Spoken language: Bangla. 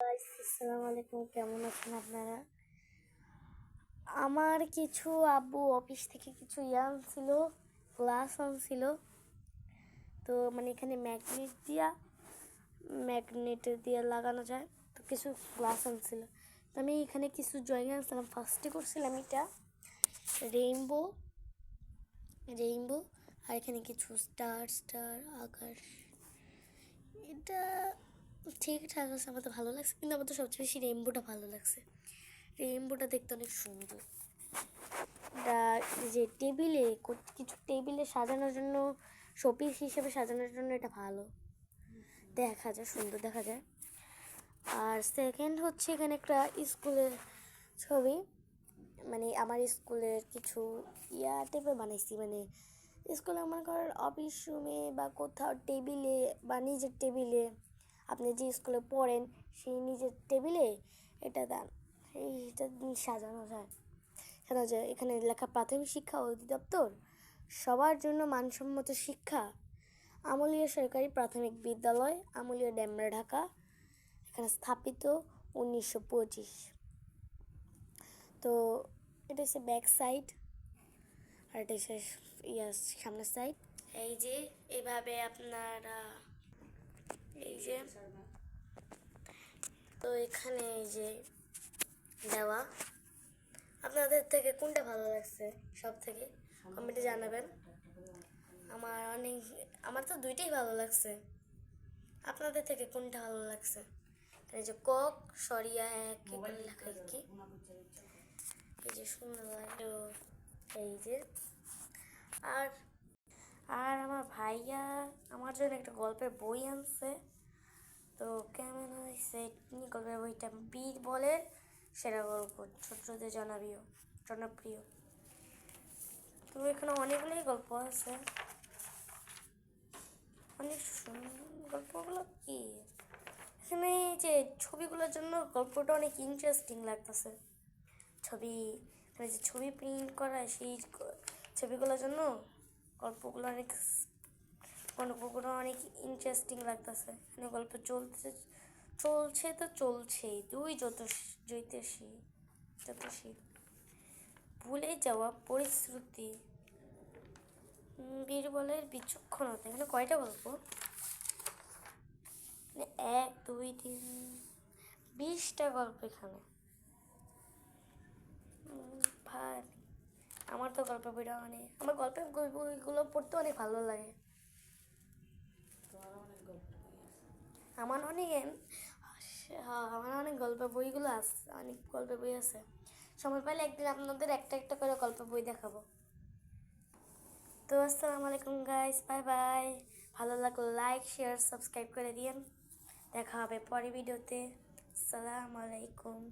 আসসালামু আলাইকুম কেমন আছেন আপনারা? আমার কিছু আব্বু অফিস থেকে কিছু ইয়ান ছিল গ্লাস আনছিল। তো মানে এখানে ম্যাগনেট দিয়া, ম্যাগনেট দিয়ে লাগানো যায়, তো কিছু গ্লাস আনছিল। তো আমি এখানে কিছু ড্রয়িং আনছিলাম। ফার্স্টে করছিলাম এটা রেইনবো রেইনবো আর এখানে কিছু স্টার স্টার আকাশ। এটা ঠিকঠাক আছে, আমার তো ভালো লাগছে, কিন্তু আমার তো সবচেয়ে বেশি রেইনবোটা ভালো লাগছে। রেইনবোটা দেখতে অনেক সুন্দর। যে টেবিলে কিছু টেবিলে সাজানোর জন্য শোপিস হিসেবে সাজানোর জন্য এটা ভালো। দেখা যায় সুন্দর দেখা যায়। আর সেকেন্ড হচ্ছে এখানে একটা স্কুলের ছবি। মানে আমার স্কুলের কিছু ইয়া টাইপের বানাইছি মানে স্কুলে মনে করেন অফিস রুমে বা কোথাও টেবিলে বা নিজের টেবিলে আপনি যে স্কুলে পড়েন, সেই নিজের টেবিলে এটা দেন। এইটা সাজানো যায়। সাজানো যায় এখানে লেখা প্রাথমিক শিক্ষা অধিদপ্তর, সবার জন্য মানসম্মত শিক্ষা। আমলীয় সরকারি প্রাথমিক বিদ্যালয়, আমলীয় ড্যামরা ঢাকা, এখানে স্থাপিত উনিশশো পঁচিশ। তো এটা হচ্ছে ব্যাক সাইড আর এটা হচ্ছে ইয়া সামনের সাইড এই যে এভাবে আপনারা এই যে। তো এখানে এই যে দেওয়া। আপনাদের থেকে কোনটা ভালো লাগছে সব থেকে কমেন্টে জানাবেন। আমার অনেক, আমার তো দুইটাই ভালো লাগছে। আপনাদের থেকে কোনটা ভালো লাগছে? এই যে কক, সরিয়া এক লেখা কি? এই যে সুন্দর লাগে এই যে। আর আর আমার ভাইয়া আমার জন্য একটা গল্পের বই আনছে। তো কেমন হয়েছে? গল্পের বইটা বীর বলে? সেরা গল্প ছোটদের জনপ্রিয় জনপ্রিয়। তো এখানে অনেকগুলোই গল্প আছে। অনেক সুন্দর গল্পগুলো কি? এখানে যে ছবিগুলোর জন্য গল্পটা অনেক ইন্টারেস্টিং লাগতেছে। ছবি এখানে যে ছবি প্রিন্ট করা সেই ছবিগুলোর জন্য গল্পগুলো অনেক গল্পগুলো অনেক ইন্টারেস্টিং লাগতেছে। এখানে গল্প চলছে চলছে তো চলছেই। দুই যত জ্যোতিষী জ্যোতিষী। ভুলে যাওয়া পরিশ্রুতি। বীরবলের বিচক্ষণতা। এখানে কয়টা গল্প? মানে এক, দুই, তিন, বিশটা গল্প এখানে। ভাই আমার তো গল্পের বইটা অনেক আমার গল্পের বই- বইগুলো পড়তে অনেক ভালো লাগে। আমার অনেক আমার অনেক গল্পের বইগুলো আছে অনেক গল্পের বই আছে। সময় পাইলে একদিন আপনাদের একটা একটা করে গল্পের বই দেখাবো। তো আসসালামু আলাইকুম গাইস বাই বাই ভালো লাগল লাইক শেয়ার সাবস্ক্রাইব করে দিন দেখা হবে পরের ভিডিওতে। আসসালামু আলাইকুম।